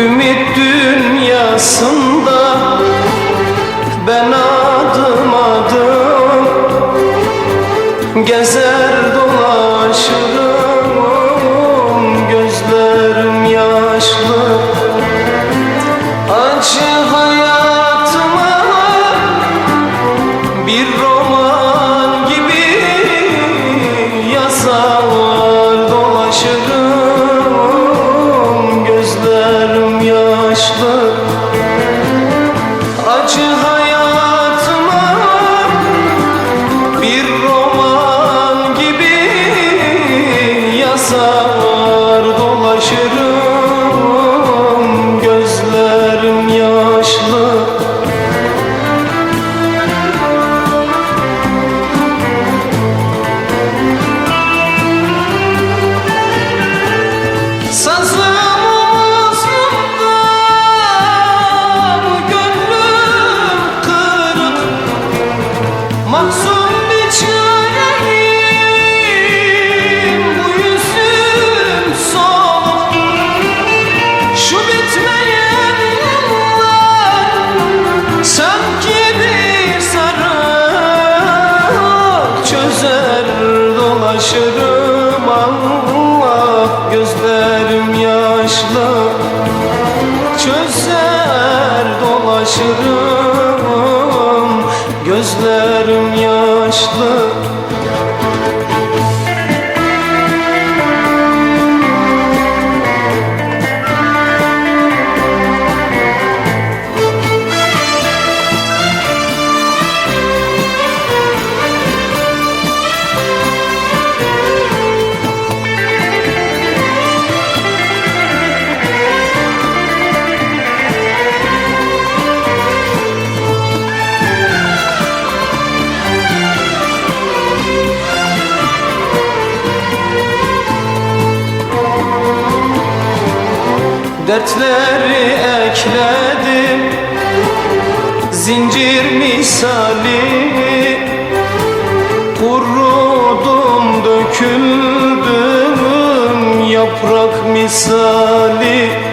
Ümit dünyasında ben adım adım gezer dolaşırım gözlerim yaşlı. Acı hayatıma bir roman Gözlerim dolaşırım Allah Gözlerim yaşlı. Çözer dolaşırım Dertleri ekledim. Zincir misali Kurudum döküldüm Yaprak misali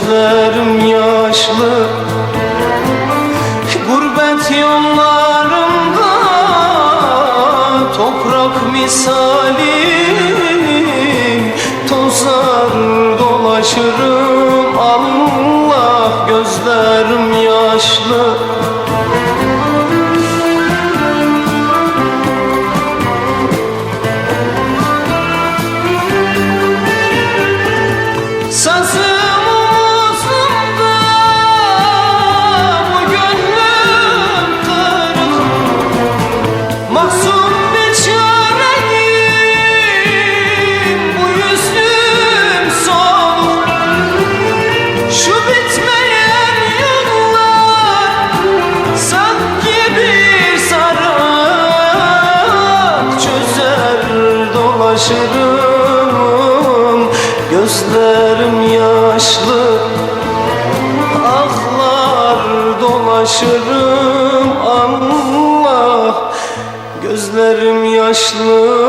Gözlerim yaşlı. Gurbet yollarında Toprak misali. Tozar dolaşırım Allah gözlerim dolaşırım gözlerim yaşlı Ahlar dolaşırım Allah Gözlerim yaşlı